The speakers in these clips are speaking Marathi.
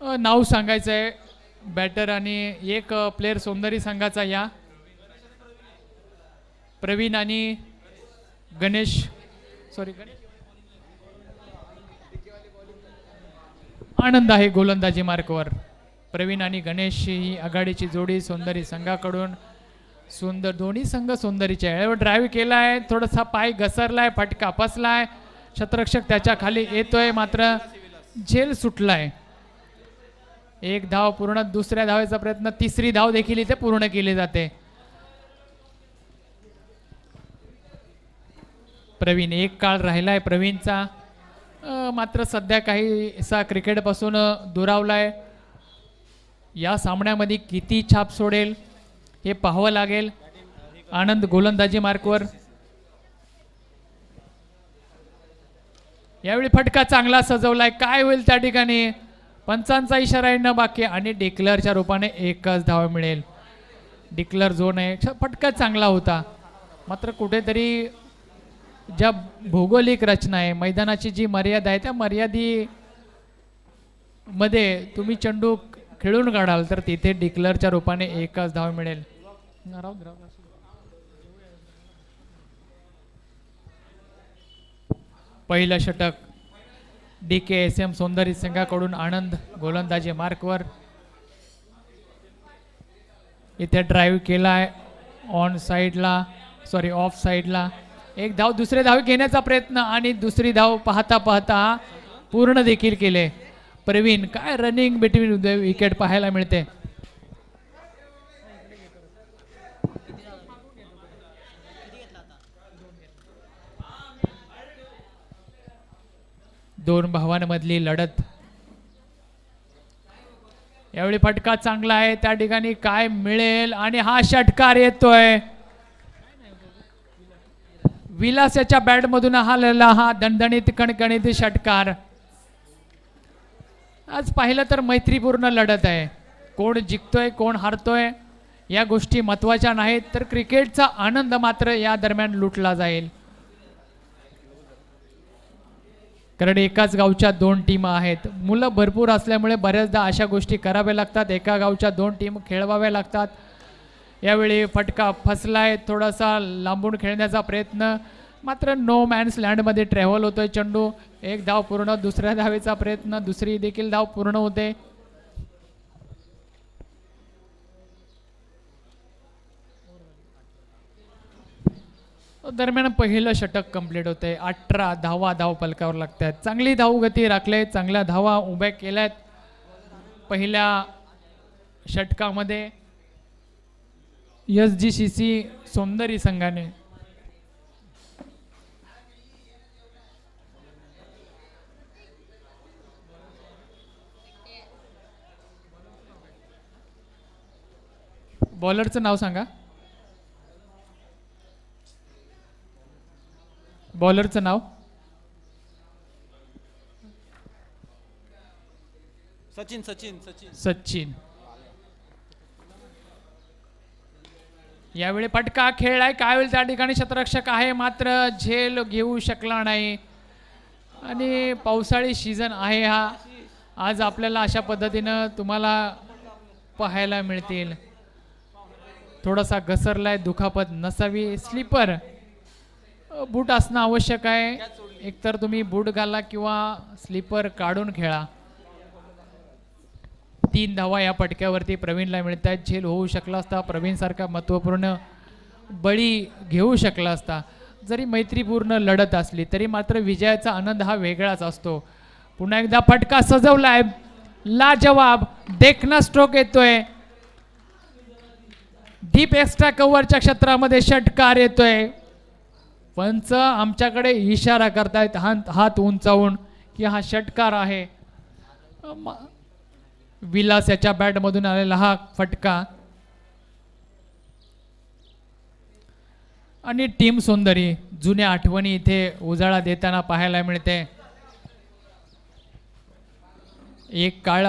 नाव सांगायचं आहे बॅटर आणि एक प्लेअर सौंदर्य संघाचा या. प्रवीण आणि गणेश. सॉरी गणेश. आनंद आहे गोलंदाजी मार्कवर. प्रवीण आणि गणेश ही आघाडीची जोडी सौंदर्य संघाकडून. सुंदर दोन्ही संघ सौंदर्यचे आहे. ड्राईव्ह आहे थोडासा पाय घसरलाय फटका फसलाय शतरक्षक त्याच्याखाली येतोय. मात्र झेल सुटलाय. एक धाव पूर्ण दुसऱ्या धावेचा प्रयत्न तिसरी धाव देखील इथे पूर्ण केली जाते. प्रवीण एक काळ राहिलाय प्रवीणचा. मात्र सध्या काहीसा क्रिकेटपासून दुरावलाय. या सामन्यामध्ये किती छाप सोडेल हे पाहावं लागेल. आनंद गोलंदाजी मार्कवर. यावेळी फटका चांगला सजवलाय. काय होईल त्या ठिकाणी? पंचांचा इशारा आहे बाकी आणि डिक्लरच्या रूपाने एकच धाव मिळेल. डिक्लर झोन आहे छ- चांगला होता. मात्र कुठेतरी ज्या भौगोलिक रचना आहे मैदानाची जी मर्यादा आहे त्या मर्यादेमध्ये तुम्ही चेंडू खेळून काढाल तर तिथे डिक्लरच्या रूपाने एकच धाव मिळेल. पहिलं षटक डी के एस एम सौंदर्य संघाकडून आनंद गोलंदाजी मार्कवर. इथे ड्राईव्ह केलाय ऑन साईडला सॉरी ऑफ साईडला एक धाव दुसरे धाव घेण्याचा प्रयत्न आणि दुसरी धाव पाहता पाहता पूर्ण देखील केले. प्रवीण काय रनिंग बिटवीन विकेट पाहायला मिळते? दोन भावांमधली लढत. यावेळी फटका चांगला आहे त्या ठिकाणी काय मिळेल आणि हा षटकार येतोय. विलास याच्या बॅटमधून आलेला हा दणदणीत कणकणीत षटकार. आज पाहिलं तर मैत्रीपूर्ण लढत आहे. कोण जिंकतोय कोण हारतोय या गोष्टी महत्त्वाच्या नाहीत तर क्रिकेटचा आनंद मात्र या दरम्यान लुटला जाईल. कारण एकाच गावच्या दोन टीम आहेत. मुलं भरपूर असल्यामुळे बऱ्याचदा अशा गोष्टी कराव्या लागतात. एका गावच्या दोन टीम खेळवाव्या लागतात. यावेळी फटका फसला आहे थोडासा लांबून खेळण्याचा प्रयत्न. मात्र नो मॅन्स लँडमध्ये ट्रॅव्हल होतोय चेंडू. एक धाव पूर्ण दुसऱ्या धावेचा प्रयत्न. दुसरी देखील धाव पूर्ण होते. दरम्यान पहिलं षटक कंप्लीट होते अठरा धावा धाव पलकावर लागतात. चांगली धाव गती राखले चांगल्या धावा उभ्या केल्यात. पहिल्या षटकामध्ये एस जी सी सी सौंदर्य संघाने बॉलरचं नाव सांगा. बॉलरचं नाव? सचिन सचिन सचिन. सचिन. यावेळी फटका खेळलाय काय होईल त्या ठिकाणी शतरक्षक आहे. मात्र झेल घेऊ शकला नाही. आणि पावसाळी सीझन आहे हा. आज आपल्याला अशा पद्धतीनं तुम्हाला पाहायला मिळतील. थोडासा घसरलाय दुखापत नसावी. स्लीपर बूट असणं आवश्यक आहे. एकतर तुम्ही बूट घाला किंवा स्लीपर काढून खेळा. तीन धावा या पटक्यावरती प्रवीणला मिळत आहेत झेल होऊ शकला असता प्रवीणसारखा महत्त्वपूर्ण बळी घेऊ शकला असता. जरी मैत्रीपूर्ण लढत असली तरी मात्र विजयाचा आनंद हा वेगळाच असतो. पुन्हा एकदा फटका सजवलाय. लाजवाब देखना स्ट्रोक येतोय. डीप एक्स्ट्रा कव्हरच्या क्षेत्रामध्ये षटकार येतोय. पंच आमच्याकडे इशारा करतायत हात हात उंचावून की हा षटकार आहे. विलास याच्या बॅटमधून आलेला हा फटका. आणि टीम सुंदरी जुन्या आठवणी इथे उजाळा देताना पाहायला मिळते. एक काळ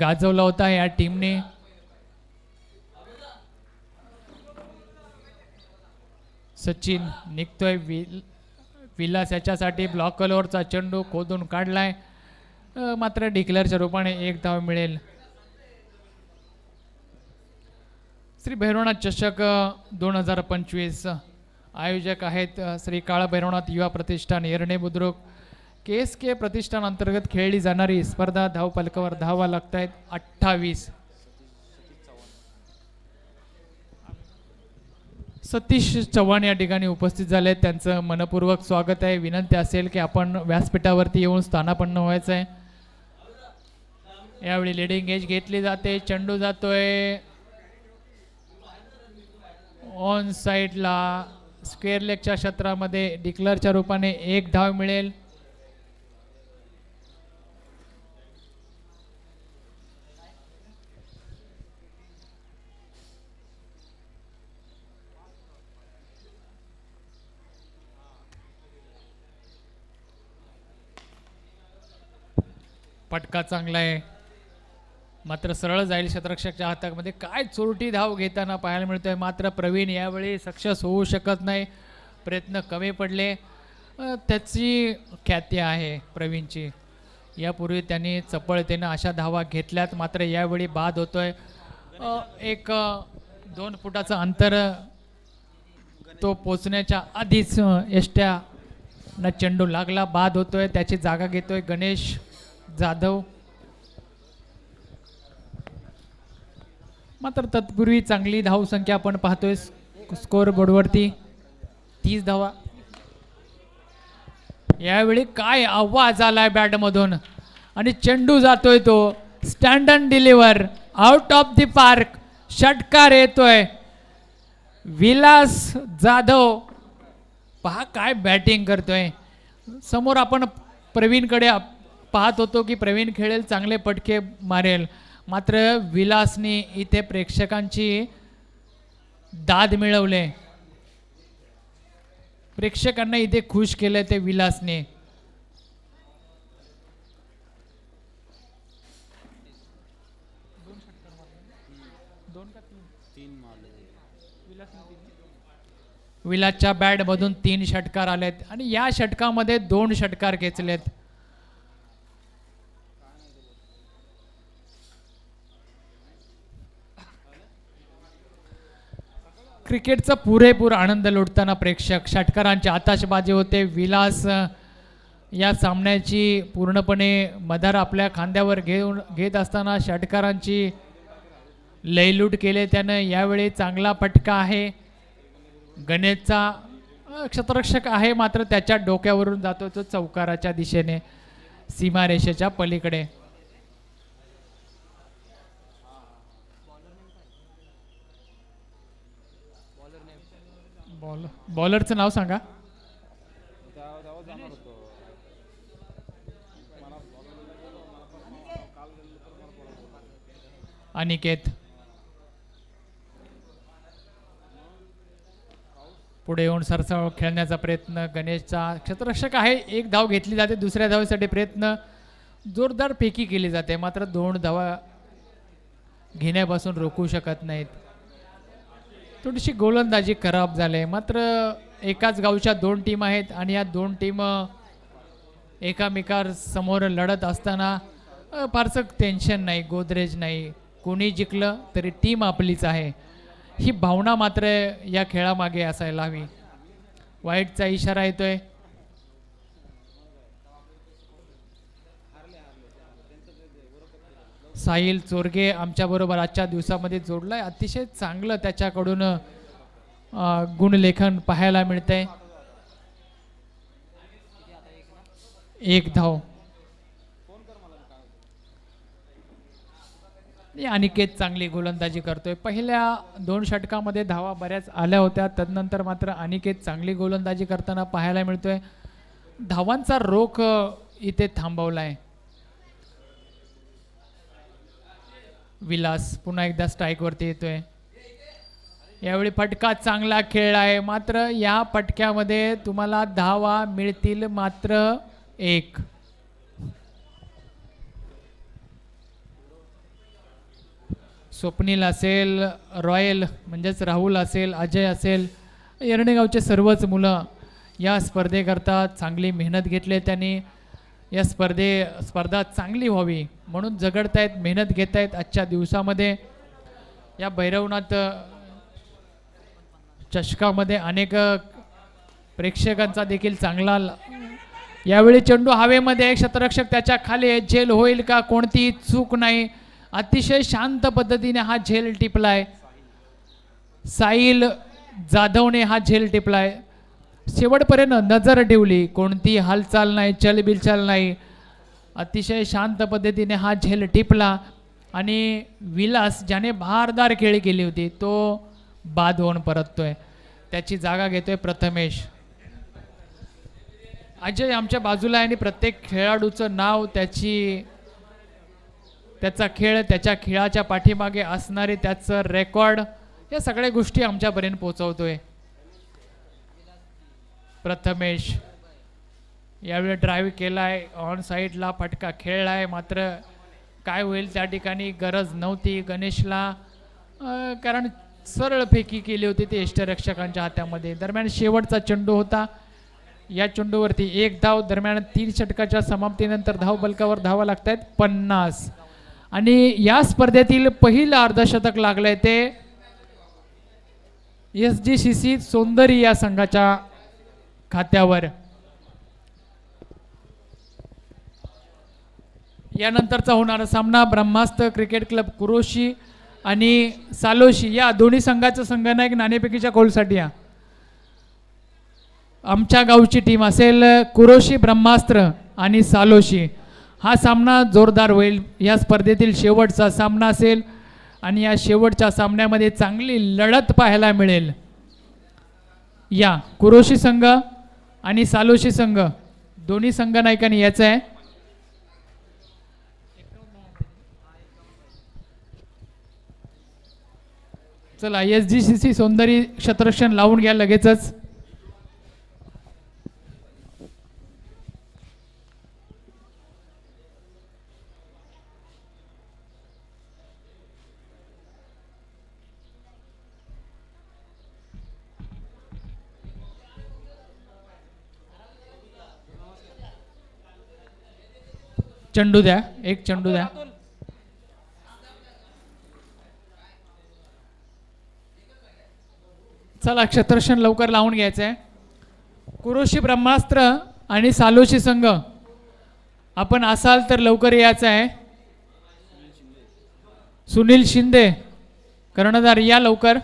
गाजवला होता या टीमने. सचिन निघतोय विल विलास याच्यासाठी ब्लॉक कलरचा चेंडू खोदून काढलाय. मात्र डिक्लेअरच्या रूपाने एक धाव मिळेल. श्री भैरवनाथ चषक दोन हजार पंचवीस. आयोजक आहेत श्री काळा भैरवनाथ युवा प्रतिष्ठान येरणे बुद्रुक. के एस के प्रतिष्ठान अंतर्गत खेळली जाणारी स्पर्धा धावपलकावर धावा लागत आहेत अठ्ठावीस. सतीश चव्हाण या ठिकाणी उपस्थित झाले. आहेत त्यांचं मनपूर्वक स्वागत आहे. विनंती असेल की आपण व्यासपीठावरती येऊन स्थानापन्न व्हायचं आहे. यावेळी लिडिंग एज घेतली जाते. चेंडू जातोय. ऑन साईडला स्क्वेअर लेगच्या क्षेत्रामध्ये डिक्लरच्या रूपाने एक धाव मिळेल. फटका चांगला आहे. मात्र सरळ जाईल शतरक्षकच्या हातामध्ये. काय चोरटी धाव घेताना पाहायला मिळतोय. मात्र प्रवीण यावेळी सक्सेस होऊ शकत नाही. प्रयत्न कमी पडले. त्याची ख्याती आहे प्रवीणची. यापूर्वी त्यांनी चपळतेनं अशा धावा घेतल्यात. मात्र यावेळी बाद होतोय. एक दोन फुटाचं अंतर तो पोचण्याच्या आधीच अ, ना चेंडू लागला. बाद होतोय. त्याची जागा घेतोय गणेश. जाधव. मात्र तत्पूर्वी चांगली धावसंख्या आपण पाहतोय. स्कोअर बोर्डवरती तीस धावा. यावेळी काय आवाज आलाय बॅटमधून? आणि चेंडू जातोय तो. Stand and deliver out of the park षटकार येतोय. विलास जाधव. पहा काय बॅटिंग करतोय. समोर आपण प्रवीणकडे पाहत होतो की प्रवीण खेळेल चांगले पटके मारेल. मात्र विलासने इथे प्रेक्षकांची दाद मिळवले. प्रेक्षकांना इथे खुश केले ते विलासने. विलासच्या मारले विलासच्या बॅटमधून तीन षटकार आलेत आणि या षटकामध्ये दोन षटकार खेचलेत. क्रिकेटचा पुरेपूर आनंद लुटताना प्रेक्षक षटकारांची आताशबाजी होते. विलास या सामन्याची पूर्णपणे मदार आपल्या खांद्यावर घेऊन घेत असताना षटकारांची लयलूट केले. त्यानं यावेळी चांगला फटका आहे. गणेशचा क्षत्रक्षक क्षेत्ररक्षक आहे मात्र त्याच्या डोक्यावरून जातो तो चौकाराच्या दिशेने सीमारेषेच्या पलीकडे. बॉल बॉलरचं नाव सांगा. अनिकेत. पुढे येऊन सरसाव खेळण्याचा प्रयत्न गणेशचा क्षेत्ररक्षक आहे. एक धाव घेतली जाते दुसऱ्या धावेसाठी प्रयत्न. जोरदार फेकी केली जाते मात्र दोन धावा घेण्यापासून रोखू शकत नाहीत. थोडीशी गोलंदाजी खराब झाली. मात्र एकाच गावच्या दोन टीम आहेत आणि या दोन टीम एकामेकावर समोर लढत असताना फारसं टेन्शन नाही गोदरेज नाही. कोणी जिंकलं तरी टीम आपलीच आहे. ही भावना मात्र या खेळामागे असायला हवी. वाईटचा इशारा येतोय. साहिल चोरगे आमच्याबरोबर आजच्या दिवसामध्ये जोडलाय. अतिशय चांगलं त्याच्याकडून गुणलेखन पाहायला मिळतंय. एक धाव. अनिकेत चांगली गोलंदाजी करतोय. पहिल्या दोन षटकामध्ये धावा बऱ्याच आल्या होत्या. तदनंतर मात्र अनिकेत चांगली गोलंदाजी करताना पाहायला मिळतोय. धावांचा रोख इथे थांबवला आहे विलास पुन्हा एकदा स्ट्राईकवरती येतोय. यावेळी फटका चांगला खेळ आहे. मात्र या फटक्यामध्ये तुम्हाला धावा मिळतील मात्र एक. स्वप्नील असेल रॉयल म्हणजेच राहुल असेल अजय असेल येरणेगावचे सर्वच मुलं या स्पर्धेकरता चांगली मेहनत घेतली त्यांनी. या स्पर्धे स्पर्धा चांगली व्हावी म्हणून झगडतायत मेहनत घेत आहेत आजच्या दिवसामध्ये. या भैरवनाथ चषकामध्ये अनेक प्रेक्षकांचा देखील चांगला यावेळी चेंडू हवेमध्ये शतरक्षक त्याच्याखाली झेल होईल का? कोणतीही चूक नाही. अतिशय शांत पद्धतीने हा झेल टिपलाय. साईल जाधवने हा झेल टिपलाय. शेवटपर्यंत नजर ठेवली. कोणती हालचाल नाही चलबिलचाल नाही. अतिशय शांत पद्धतीने हा झेल टिपला आणि विलास ज्याने भारदार खेळी केली होती तो बाद होऊन परततोय. त्याची जागा घेतोय प्रथमेश. अजय आमच्या बाजूला आहे आणि प्रत्येक खेळाडूचं नाव त्याची त्याचा खेळ त्याच्या खेळाच्या पाठीमागे असणारे त्याचं रेकॉर्ड या सगळ्या गोष्टी आमच्यापर्यंत पोचवतोय प्रथमेश यावेळी ड्राईव्ह आहे ऑन साईडला फटका खेळलाय मात्र काय होईल त्या ठिकाणी गरज नव्हती गणेशला. कारण सरळ फेकी केली होती ते इष्टरक्षकांच्या हातामध्ये. दरम्यान शेवटचा चेंडू होता. या चेंडूवरती एक धाव दरम्यान तीन षटकाच्या समाप्तीनंतर धाव बलकावर धावा लागत आहेत पन्नास. आणि या स्पर्धेतील पहिलं अर्धशतक लागलंय ते. एस जी सी सी सौंदर्य या संघाच्या खात्यावर. यानंतरचा होणारा सामना ब्रह्मास्त्र क्रिकेट क्लब कुरोशी आणि सालोशी या दोन्ही संघाचं संघनायक नाणेपैकीच्या कोलसाठी या आमच्या गावची टीम असेल कुरोशी ब्रह्मास्त्र आणि सालोशी. हा सामना जोरदार होईल. या स्पर्धेतील शेवटचा सामना असेल आणि या शेवटच्या सामन्यामध्ये चांगली लढत पाहायला मिळेल. या कुरोशी संघ आणि सालोशी संघ. दोन्ही संघ नायकांनी याचं आहे. चला एस जी सी सी सौंदर्य क्षेत्ररक्षण लावून घ्या लगेचच. चेंडू द्या एक चेंडू द्या. चला क्षत्रशन लवकर लावून घ्यायचं आहे कुरोशी ब्रह्मास्त्र आणि सालोशी संघ. आपण असाल तर लवकर यायचं आहे सुनील शिंदे कर्णधार या लवकर.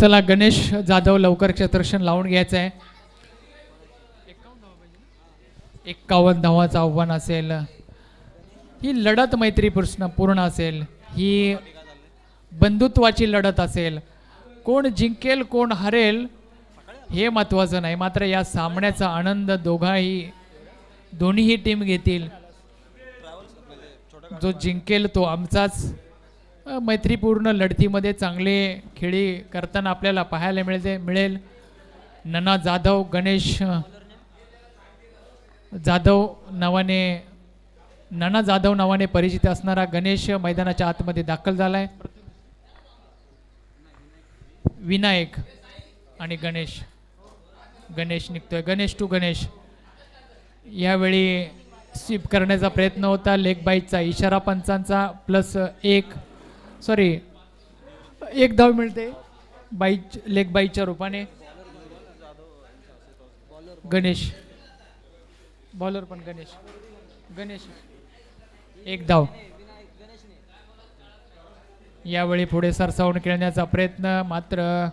चला गणेश जाधव लवकर क्षेत्रक्षण लावून घ्यायचं आहे. एक्कावन्न धावाचं आव्हान असेल. ही लढत मैत्री पूर्ण असेल. ही बंधुत्वाची लढत असेल. कोण जिंकेल कोण हरेल हे महत्त्वाचं नाही. मात्र या सामन्याचा आनंद दोघाही दोन्हीही टीम घेतील. जो जिंकेल तो आमचाच. मैत्रीपूर्ण लढतीमध्ये चांगले खेळी करताना आपल्याला पाहायला मिळते मिळेल. नना जाधव गणेश जाधव नावाने नाना जाधव नावाने परिचित असणारा गणेश मैदानाच्या आतमध्ये दाखल झाला आहे विनायक आणि गणेश. गणेश निघतोय. गणेश टू गणेश. यावेळी स्वीप करण्याचा प्रयत्न होता. लेग बाईटचा इशारा पंचांचा प्लस एक. सॉरी एक धाव मिळते. बाईच लेग बाईच्या रूपाने. गणेश. बॉलर पण गणेश. गणेश. एक धाव. यावेळी पुढे सरसावून खेळण्याचा प्रयत्न. मात्र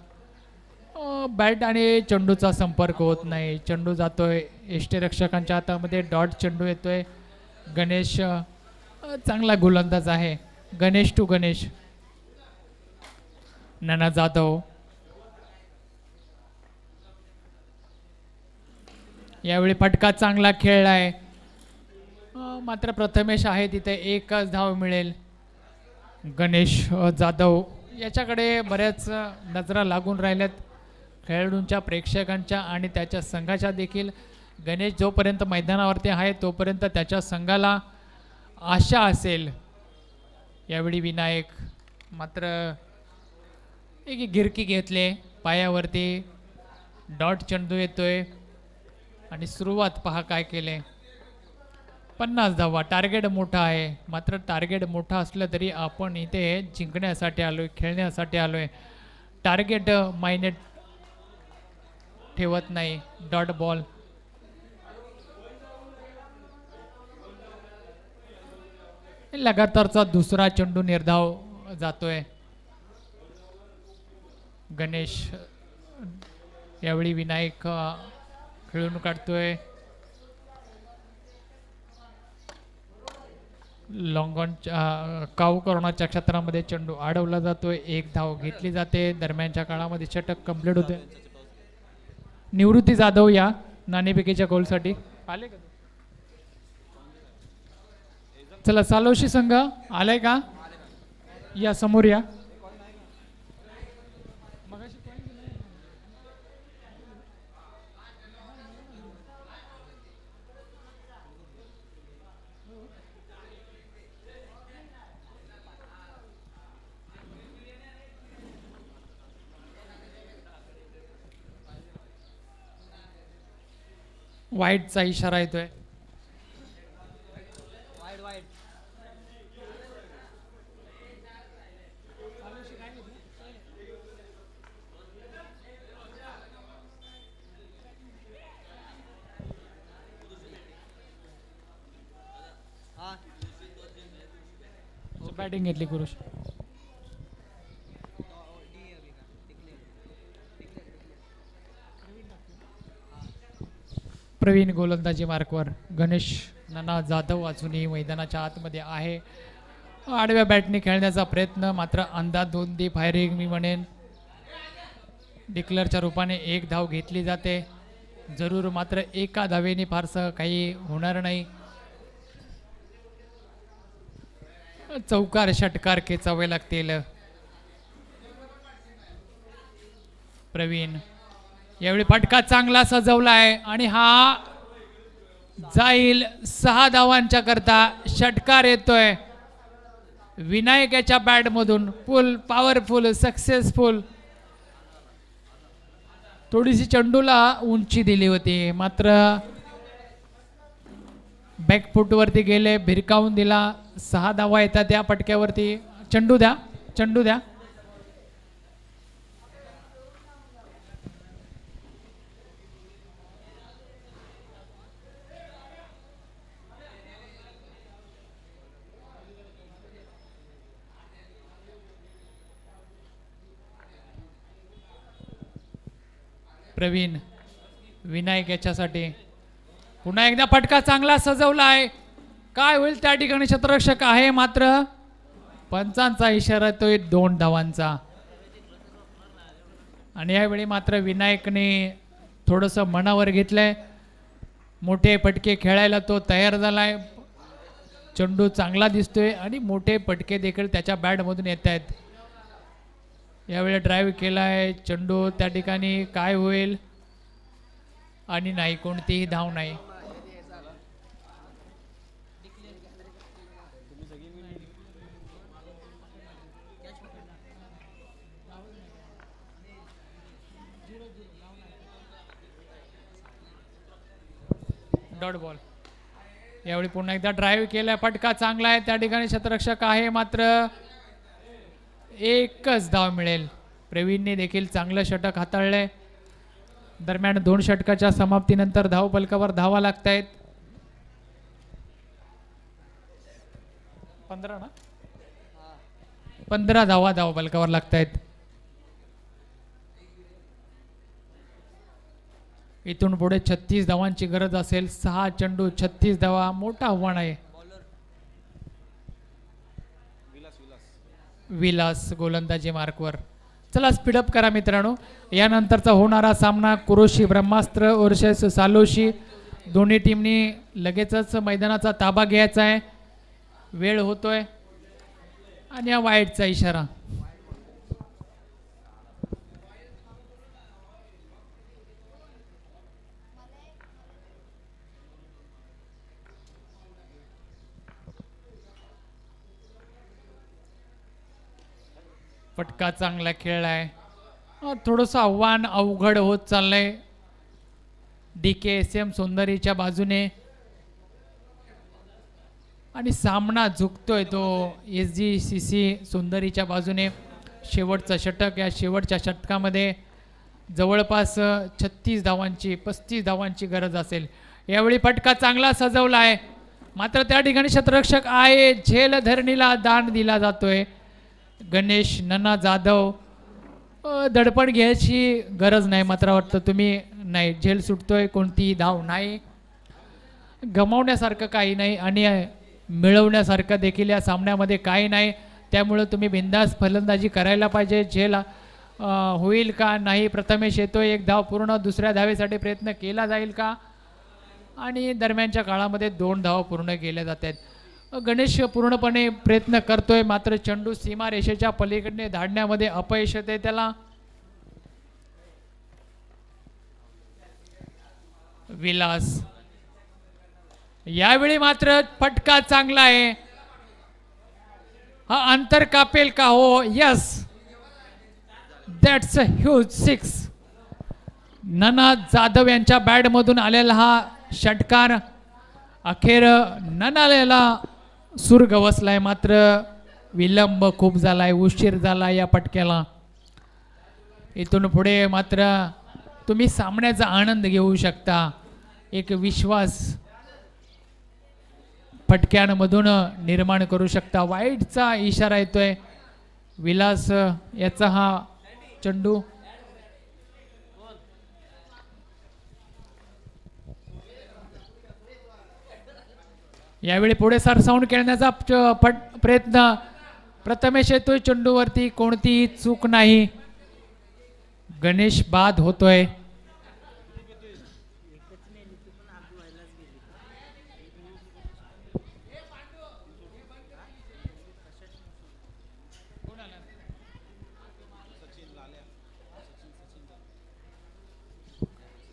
बॅट आणि चेंडूचा संपर्क होत नाही. चेंडू जातोय. यष्टीरक्षकांच्या हातामध्ये डॉट चेंडू येतोय. गणेश चांगला गोलंदाज आहे. गणेश टू गणेश. नाना जाधव. यावेळी फटका चांगला खेळला आहे. मात्र प्रथमेश आहे तिथे एकच धाव मिळेल. गणेश जाधव. याच्याकडे बऱ्याच नजरा लागून राहिल्यात. खेळाडूंच्या प्रेक्षकांच्या आणि त्याच्या संघाच्या देखील. गणेश जोपर्यंत मैदानावरती आहे तोपर्यंत त्याच्या संघाला आशा असेल. यावेळी विनायक मात्र एक गिरकी घेतले. पायावरती डॉट चेंडू येतोय. आणि सुरुवात पहा काय केले. पन्नास धावा. टार्गेट मोठा आहे. मात्र टार्गेट मोठा असलं तरी आपण इथे जिंकण्यासाठी आलोय खेळण्यासाठी आलोय. टार्गेट मायने ठेवत नाही. डॉट बॉल लगातारचा दुसरा चेंडू निर्धाव जातोय. गणेश यावेळी विनायक खेळून काढतोय. लॉंगॉन काऊ करोनाच्या क्षेत्रामध्ये चेंडू अडवला जातोय. एक धाव घेतली जाते. दरम्यानच्या काळामध्ये षटक कंप्लीट होते. निवृत्ती जाधव या नाणेफेकीच्या गोलसाठी आले का चला सालोशी संघ आलाय का? या समोर या. वाईटचा इशारा येतोय. बॅटिंग घेतली कुरुश प्रवीण गोलंदाजी मार्कवर. गणेश नाना जाधव अजूनही मैदानाच्या आतमध्ये आहे. आडव्या बॅटने खेळण्याचा प्रयत्न मात्र अंदाज दोन दी फायरिंग मी म्हणेन. डिक्लरच्या रूपाने एक धाव घेतली जाते. जरूर मात्र एका धावेने फारसं काही होणार नाही. चौकार षटकार खेचावे लागतील. प्रवीण यावेळी फटका चांगला सजवला आहे आणि हा जाईल सहा धावांच्या करता षटकार येतोय. विनायक याच्या बॅटमधून फुल पॉवरफुल सक्सेसफुल थोडीशी चंडूला उंची दिली होती मात्र बॅकफुटवरती गेले भिरकावून दिला. सहा धावा येतात त्या पटक्यावरती. चेंडू द्या चेंडू द्या. प्रवीण विनायक याच्यासाठी. पुन्हा एकदा फटका चांगला सजवला आहे काय होईल त्या ठिकाणी क्षेत्ररक्षक आहे मात्र पंचांचा इशारा तो दोन धावांचा आणि यावेळी मात्र विनायकने थोडंसं मनावर घेतलंय. मोठे फटके खेळायला तो तयार झालाय. चेंडू चांगला दिसतोय आणि मोठे फटके देखील त्याच्या बॅटमधून येत आहेत. यावेळी ड्राईव्ह केला आहे चेंडू त्या ठिकाणी. काय होईल? आणि नाही कोणतीही धाव नाही. Dot ball. यावेळी पुन्हा एकदा ड्राईव्ह केलाय फटका चांगला आहे त्या ठिकाणी शतरक्षक आहे मात्र एकच धाव मिळेल. प्रवीणने देखील चांगलं षटक हाताळलंय. दरम्यान दोन षटकाच्या समाप्तीनंतर धाव पलकावर धावा लागत आहेत पंधरा ना? पंधरा धावा धाव पलकावर लागत आहेत इथून पुढे छत्तीस धावांची गरज असेल सहा चेंडू छत्तीस धावा मोठं आव्हान आहे. विलास गोलंदाजी मार्कवर. चला स्पीडअप करा मित्रांनो. यानंतरचा होणारा सामना कुरोशी ब्रह्मास्त्र वर्सेस सालोशी. दोन्ही टीमनी लगेचच मैदानाचा ताबा घ्यायचा आहे. वेळ होतोय. आणि या वाईटचा इशारा. फटका चांगला खेळलाय आहे. थोडंसं आव्हान अवघड होत चाललंय. डी के एस एम सुंदरीच्या बाजूने. आणि सामना झुकतोय तो एस जी सी सी सुंदरीच्या बाजूने. शेवटचं षटक या शेवटच्या षटकामध्ये. जवळपास छत्तीस धावांची पस्तीस धावांची गरज असेल. यावेळी फटका चांगला सजवला आहे मात्र त्या ठिकाणी शतरक्षक आहे. झेल धरणीला दान दिला जातोय. गणेश नन्ना जाधव दडपण घ्यायची गरज नाही मात्र वाटतं तुम्ही नाही. झेल सुटतोय कोणतीही धाव नाही. गमावण्यासारखं काही नाही आणि मिळवण्यासारखं देखील या सामन्यामध्ये काही नाही. त्यामुळं तुम्ही बिंदास फलंदाजी करायला पाहिजे. झेल होईल का नाही? प्रथमेश येतोय एक धाव पूर्ण दुसऱ्या धावेसाठी प्रयत्न केला जाईल का? आणि दरम्यानच्या काळामध्ये दोन धावा पूर्ण केल्या जात आहेत गणेश पूर्णपणे प्रयत्न करतोय मात्र चेंडू सीमारेषेच्या पलीकडने धाडण्यामध्ये अपयश येते त्याला. विलास. यावेळी मात्र फटका चांगला आहे. हा अंतर कापेल का हो? Yes that's a huge six Nana Jadhav यांच्या बॅटमधून आलेला हा षटकार. अखेर ननालेला सूर गवसलाय मात्र विलंब खूप झालाय उशीर झाला या पटक्याला. इथून पुढे मात्र तुम्ही सामन्याचा आनंद घेऊ शकता. एक विश्वास फटक्यांमधून निर्माण करू शकता. वाईटचा इशारा येतोय. विलास याचा हा चेंडू. यावेळी पुढे सरसावून खेळण्याचा पट प्रयत्न. प्रथमेश येतोय चेंडूवरती कोणतीही चूक नाही. गणेश बाद होतोय.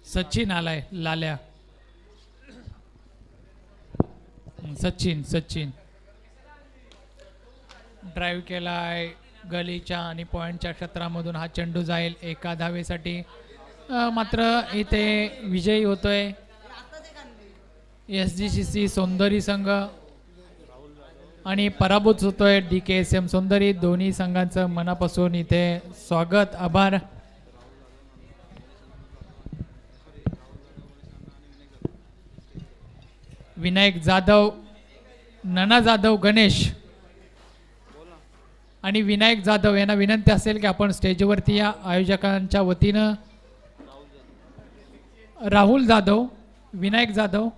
सचिन आलाय लाल्या हं, सचिन सचिन. ड्राईव्ह आहे गलीच्या आणि पॉईंटच्या क्षेत्रामधून हा चेंडू जाईल एका धावेसाठी. मात्र इथे विजयी होतोय. S G C C Soundari संघ आणि पराभूत होतोय D K S M Soundari दोन्ही संघांचं मनापासून इथे स्वागत आभार. विनायक जाधव नना जाधव गणेश. आणि विनायक जाधव यांना विनंती असेल की आपण स्टेजवरती या आयोजकांच्या वतीनं राहुल जाधव विनायक जाधव